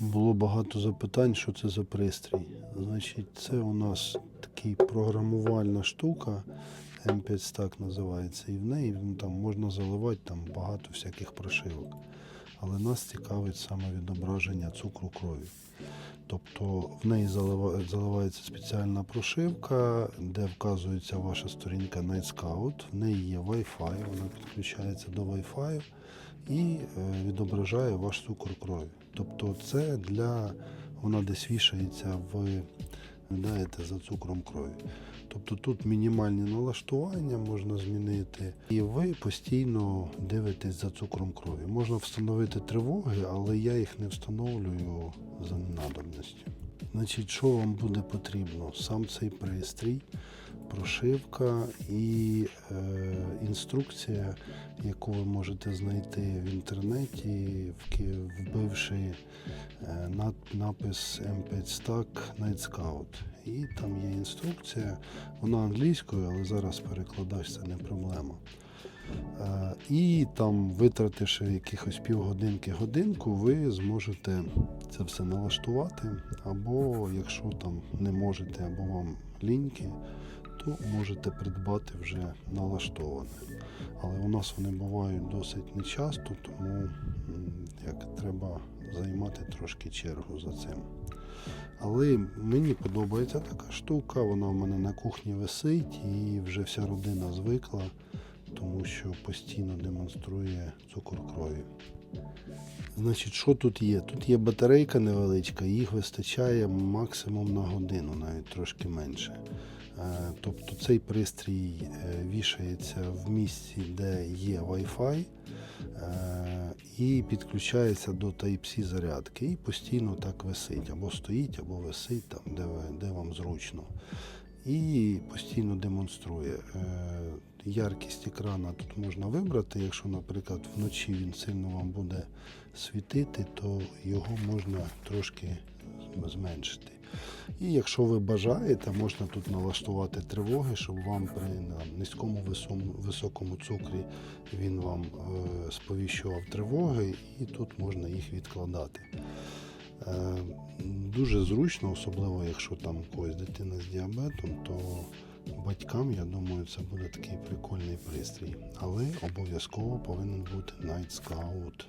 Було багато запитань, що це за пристрій. Значить, це у нас такий програмувальна штука, M5 так називається, і в неї ну, там можна заливати там багато всяких прошивок. Але нас цікавить саме відображення цукру крові. Тобто в неї заливається спеціальна прошивка, де вказується ваша сторінка Night Scout. В неї є Wi-Fi, вона підключається до Wi-Fi і е, відображає ваш цукор крові. Тобто це для вона десь вішається в наглядаєте за цукром крові. Тобто тут мінімальні налаштування можна змінити, і ви постійно дивитесь за цукром крові. Можна встановити тривоги, але я їх не встановлюю за ненадобністю. Значить, що вам буде потрібно? Сам цей пристрій, прошивка і е, інструкція, яку ви можете знайти в інтернеті, вбивши е, над- напис M5 Stack Night Scout. І там є інструкція, вона англійською, але зараз перекладач це не проблема. Е, І там, витративши якихось півгодинки годинку, ви зможете це все налаштувати. Або якщо там не можете, або вам ліньки, то можете придбати вже налаштоване. Але у нас вони бувають досить нечасто, тому як треба займати трошки чергу за цим. Але мені подобається така штука, вона в мене на кухні висить і вже вся родина звикла, тому що постійно демонструє цукор крові. Значить, що тут є? Тут є батарейка невеличка, їх вистачає максимум на годину, навіть трошки менше. Е, Тобто цей пристрій е, вішається в місці, де є Wi-Fi, е, і підключається до Type-C зарядки. І постійно так висить, або стоїть, або висить там, де, де вам зручно. І постійно демонструє. Е, Яркість екрана тут можна вибрати. Якщо, наприклад, вночі він сильно вам буде світити, то його можна трошки зменшити. І якщо ви бажаєте, можна тут налаштувати тривоги, щоб вам при низькому високому цукрі він вам е, сповіщував тривоги, і тут можна їх відкладати. Е, дуже зручно, особливо якщо там когось дитина з діабетом, то батькам, я думаю, це буде такий прикольний пристрій. Але обов'язково повинен бути Night Scout.